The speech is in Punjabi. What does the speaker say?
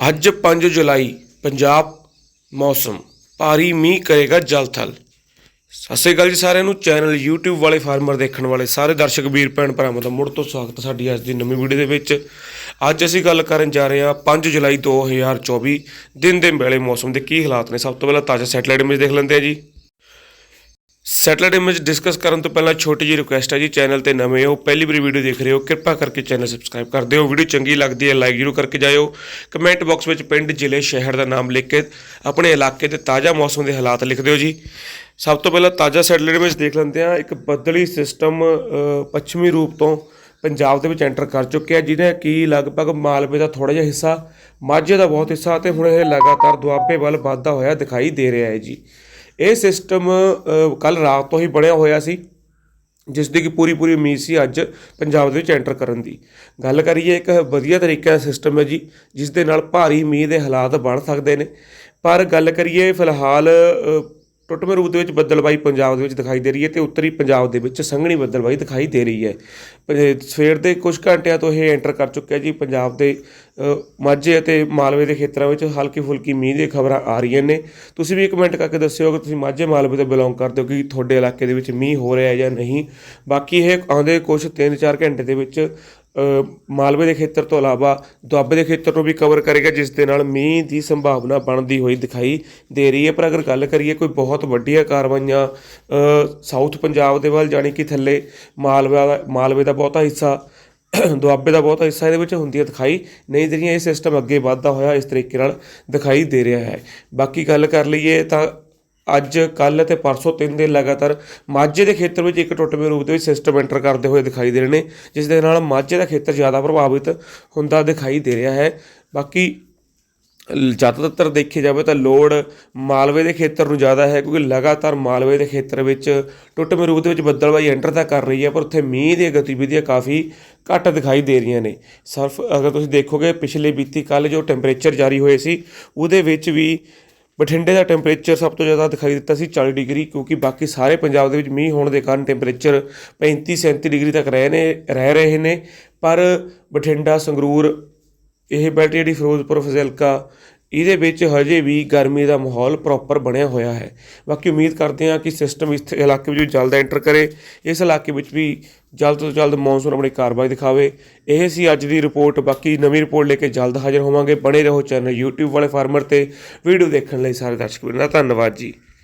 ਅੱਜ 5 ਜੁਲਾਈ, ਪੰਜਾਬ ਮੌਸਮ, ਭਾਰੀ ਮੀਂਹ ਕਰੇਗਾ ਜਲਥਲ ਸਤਿ ਸ਼੍ਰੀ ਅਕਾਲ ਜੀ ਸਾਰਿਆਂ ਨੂੰ, ਚੈਨਲ YouTube ਵਾਲੇ ਫਾਰਮਰ ਦੇਖਣ ਵਾਲੇ ਸਾਰੇ ਦਰਸ਼ਕ, ਵੀਰ, ਭੈਣ ਭਰਾਵਾਂ ਦਾ ਮੁੜ ਤੋਂ ਸਵਾਗਤ ਹੈ ਸਾਡੀ ਅੱਜ ਦੀ ਨਵੀਂ ਵੀਡੀਓ ਦੇ ਵਿੱਚ। ਅੱਜ ਅਸੀਂ ਗੱਲ ਕਰਨ ਜਾ ਰਹੇ ਹਾਂ 5 ਜੁਲਾਈ 2024 ਦਿਨ ਦੇ ਵੇਲੇ ਮੌਸਮ ਦੇ ਕੀ ਹਾਲਾਤ ਨੇ। ਸਭ ਤੋਂ ਪਹਿਲਾਂ ਤਾਜ਼ਾ ਸੈਟੇਲਾਈਟ ਇਮੇਜ ਦੇਖ ਲੈਂਦੇ ਆ ਜੀ। ਸੈਟਲਾਈਟ ਇਮੇਜ ਡਿਸਕਸ ਕਰਨ ਤੋਂ ਪਹਿਲਾਂ ਛੋਟੀ ਜਿਹੀ ਰਿਕੁਐਸਟ ਹੈ ਜੀ ਚੈਨਲ ਤੇ ਨਵੇਂ ਹੋ, ਪਹਿਲੀ ਵਾਰੀ ਵੀਡੀਓ ਦੇਖ ਰਹੇ ਹੋ, ਕਿਰਪਾ ਕਰਕੇ ਚੈਨਲ ਸਬਸਕ੍ਰਾਈਬ ਕਰ ਦਿਓ। ਵੀਡੀਓ ਚੰਗੀ ਲੱਗਦੀ ਹੈ ਲਾਈਕ ਜ਼ਰੂਰ ਕਰਕੇ ਜਾਇਓ। ਕਮੈਂਟ ਬਾਕਸ ਵਿੱਚ ਪਿੰਡ, ਜ਼ਿਲ੍ਹੇ, ਸ਼ਹਿਰ ਦਾ ਨਾਮ ਲਿਖ ਕੇ, ਆਪਣੇ ਇਲਾਕੇ ਦੇ ਤਾਜ਼ਾ ਮੌਸਮ ਦੇ ਹਾਲਾਤ ਲਿਖ ਦਿਓ ਜੀ। ਸਭ ਤੋਂ ਪਹਿਲਾਂ ਤਾਜ਼ਾ ਸੈਟਲਾਈਟ ਇਮੇਜ ਦੇਖ ਲੈਂਦੇ ਹਾਂ। ਇੱਕ ਬੱਦਲੀ ਸਿਸਟਮ ਪੱਛਮੀ ਰੂਪ ਤੋਂ ਪੰਜਾਬ ਦੇ ਵਿੱਚ ਐਂਟਰ ਕਰ ਚੁੱਕਿਆ ਜਿਹਨੇ ਕਿ ਲਗਭਗ ਮਾਲਵੇ ਦਾ ਥੋੜਾ ਜਿਹਾ ਹਿੱਸਾ, ਮਾਝੇ ਦਾ ਬਹੁਤ ਹਿੱਸਾ, ਤੇ ਹੁਣ ਇਹ ਲਗਾਤਾਰ ਦੁਆਬੇ ਵੱਲ ਵੱਧਦਾ ਹੋਇਆ ਦਿਖਾਈ ਦੇ ਰਿਹਾ ਹੈ ਜੀ। ਇਹ ਸਿਸਟਮ ਕੱਲ ਰਾਤ ਤੋਂ ਹੀ ਬਣਿਆ ਹੋਇਆ ਸੀ ਜਿਸ ਦੀ ਕਿ ਪੂਰੀ ਪੂਰੀ ਉਮੀਦ ਸੀ ਅੱਜ ਪੰਜਾਬ ਦੇ ਵਿੱਚ ਐਂਟਰ ਕਰਨ ਦੀ। ਗੱਲ ਕਰੀਏ, ਇੱਕ ਵਧੀਆ ਤਰੀਕੇ ਦਾ ਸਿਸਟਮ ਹੈ ਜੀ ਜਿਸ ਦੇ ਨਾਲ ਭਾਰੀ ਮੀਂਹ ਦੇ ਹਾਲਾਤ ਬਣ ਸਕਦੇ ਨੇ। ਪਰ ਗੱਲ ਕਰੀਏ, ਫਿਲਹਾਲ ਟੁੱਟਵੇਂ ਰੂਪ ਦੇ ਵਿੱਚ ਬੱਦਲਬਾਈ ਪੰਜਾਬ ਦੇ ਵਿੱਚ ਦਿਖਾਈ ਦੇ ਰਹੀ ਹੈ ਤੇ ਉੱਤਰੀ ਪੰਜਾਬ ਦੇ ਵਿੱਚ ਸੰਘਣੀ ਬੱਦਲਬਾਈ ਦਿਖਾਈ ਦੇ ਰਹੀ ਹੈ। ਪ- ਸਵੇਰ ਦੇ ਕੁਝ ਘੰਟਿਆਂ ਤੋਂ ਇਹ ਐਂਟਰ ਕਰ ਚੁੱਕਿਆ ਜੀ। ਪੰਜਾਬ ਦੇ ਮਾਝੇ ਅਤੇ ਮਾਲਵੇ ਦੇ ਖੇਤਰਾਂ ਵਿੱਚ ਹਲਕੀ ਫੁਲਕੀ ਮੀਂਹ ਦੀਆਂ ਖਬਰਾਂ ਆ ਰਹੀਆਂ ਨੇ। ਤੁਸੀਂ ਵੀ ਕਮੈਂਟ ਕਰਕੇ ਦੱਸਿਓ ਕਿ ਤੁਸੀਂ ਮਾਝੇ ਮਾਲਵੇ ਤੋਂ ਬਿਲੋਂਗ ਕਰਦੇ ਹੋ ਕਿ ਤੁਹਾਡੇ ਇਲਾਕੇ ਦੇ ਵਿੱਚ ਮੀਂਹ ਹੋ ਰਿਹਾ ਹੈ ਜਾਂ ਨਹੀਂ। ਬਾਕੀ ਇਹ ਆਉਂਦੇ ਕੁਝ 3-4 ਘੰਟੇ ਦੇ ਵਿੱਚ ਮਾਲਵੇ ਦੇ ਖੇਤਰ ਤੋਂ ਇਲਾਵਾ ਦੁਆਬੇ ਦੇ ਖੇਤਰ ਨੂੰ ਵੀ ਕਵਰ ਕਰੇਗਾ, ਜਿਸ ਦੇ ਨਾਲ ਮੀਂਹ ਦੀ ਸੰਭਾਵਨਾ ਬਣਦੀ ਹੋਈ ਦਿਖਾਈ ਦੇ ਰਹੀ ਹੈ। ਪਰ ਅਗਰ ਗੱਲ ਕਰੀਏ ਕੋਈ ਬਹੁਤ ਵੱਡੀਆਂ ਕਾਰਵਾਈਆਂ ਸਾਊਥ ਪੰਜਾਬ ਦੇ ਵੱਲ ਜਾਣੀ ਕਿ ਥੱਲੇ ਮਾਲਵਾ ਦਾ ਮਾਲਵੇ ਦਾ ਬਹੁਤਾ ਹਿੱਸਾ, ਦੁਆਬੇ ਦਾ ਬਹੁਤਾ ਹਿੱਸਾ ਇਹਦੇ ਵਿੱਚ ਹੁੰਦੀਆਂ ਦਿਖਾਈ ਨਹੀਂ ਦੇ ਰਹੀਆਂ। ਇਹ ਸਿਸਟਮ ਅੱਗੇ ਵੱਧਦਾ ਹੋਇਆ ਇਸ ਤਰੀਕੇ ਨਾਲ ਦਿਖਾਈ ਦੇ ਰਿਹਾ ਹੈ। ਬਾਕੀ ਗੱਲ ਕਰ ਲਈਏ ਤਾਂ ਅੱਜ ਕੱਲ ਅਤੇ ਪਰਸੋਂ ਤਿੰਨ ਦਿਨ ਲਗਾਤਾਰ ਮਾਝੇ ਦੇ ਖੇਤਰ ਵਿੱਚ ਇੱਕ ਟੁੱਟਵੇਂ ਰੂਪ ਦੇ ਵਿੱਚ ਸਿਸਟਮ ਐਂਟਰ ਕਰਦੇ ਹੋਏ ਦਿਖਾਈ ਦੇ ਰਹੇ ਨੇ, ਜਿਸ ਦੇ ਨਾਲ ਮਾਝੇ ਦਾ ਖੇਤਰ ਜ਼ਿਆਦਾ ਪ੍ਰਭਾਵਿਤ ਹੁੰਦਾ ਦਿਖਾਈ ਦੇ ਰਿਹਾ ਹੈ। ਬਾਕੀ, ਜ਼ਿਆਦਾਤਰ ਦੇਖਿਆ ਜਾਵੇ ਤਾਂ ਲੋਡ ਮਾਲਵੇ ਦੇ ਖੇਤਰ ਨੂੰ ਜ਼ਿਆਦਾ ਹੈ, ਕਿਉਂਕਿ ਲਗਾਤਾਰ ਮਾਲਵੇ ਦੇ ਖੇਤਰ ਵਿੱਚ ਟੁੱਟਵੇਂ ਰੂਪ ਦੇ ਵਿੱਚ ਬੱਦਲਬਾਈ ਐਂਟਰ ਤਾਂ ਕਰ ਰਹੀ ਹੈ, ਪਰ ਉੱਥੇ ਮੀਂਹ ਦੀਆਂ ਗਤੀਵਿਧੀਆਂ ਕਾਫੀ ਘੱਟ ਦਿਖਾਈ ਦੇ ਰਹੀਆਂ ਨੇ। ਸਿਰਫ ਅਗਰ ਤੁਸੀਂ ਦੇਖੋਗੇ, ਪਿਛਲੇ ਬੀਤੀ ਕੱਲ ਜੋ ਟੈਂਪਰੇਚਰ ਜਾਰੀ ਹੋਏ ਸੀ, ਉਹਦੇ ਵਿੱਚ ਵੀ ਬਠਿੰਡੇ ਦਾ ਟੈਂਪਰੇਚਰ ਸਭ ਤੋਂ ਜ਼ਿਆਦਾ ਦਿਖਾਈ ਦਿੱਤਾ ਸੀ 40 ਡਿਗਰੀ, ਕਿਉਂਕਿ ਬਾਕੀ ਸਾਰੇ ਪੰਜਾਬ ਦੇ ਵਿੱਚ ਮੀਂਹ ਹੋਣ ਦੇ ਕਾਰਨ ਟੈਂਪਰੇਚਰ 35 37 ਡਿਗਰੀ ਤੱਕ ਰਹੇ ਨੇ, ਰਹਿ ਰਹੇ ਨੇ। ਪਰ ਬਠਿੰਡਾ, ਸੰਗਰੂਰ, ਇਹ ਬੈਲਟ ਜਿਹੜੀ ਫਿਰੋਜ਼ਪੁਰ, ਫਜ਼ਿਲਕਾ ਇਹਦੇ ਵਿੱਚ ਹਜੇ ਵੀ ਗਰਮੀ ਦਾ ਮਾਹੌਲ ਪ੍ਰੋਪਰ ਬਣਿਆ ਹੋਇਆ ਹੈ। ਬਾਕੀ ਉਮੀਦ ਕਰਦੇ ਹਾਂ ਕਿ ਸਿਸਟਮ ਇਸ ਇਲਾਕੇ ਵਿੱਚ ਜਲਦ ਐਂਟਰ ਕਰੇ। ਇਸ ਇਲਾਕੇ ਵਿੱਚ ਵੀ ਜਲਦ ਤੋਂ ਜਲਦ ਮੌਨਸੂਨ ਆਪਣੀ ਕਾਰਵਾਈ ਦਿਖਾਵੇ। ਇਹ ਸੀ ਅੱਜ ਦੀ ਰਿਪੋਰਟ ਬਾਕੀ ਨਵੀਂ ਰਿਪੋਰਟ ਲੈ ਕੇ ਜਲਦ ਹਾਜ਼ਰ ਹੋਵਾਂਗੇ। ਬਣੇ ਰਹੋ ਚੈਨਲ YouTube ਵਾਲੇ ਫਾਰਮਰ ਤੇ। ਵੀਡੀਓ ਦੇਖਣ ਲਈ ਸਾਰੇ ਦਰਸ਼ਕ ਵੀਰਾਂ ਦਾ ਧੰਨਵਾਦ ਜੀ।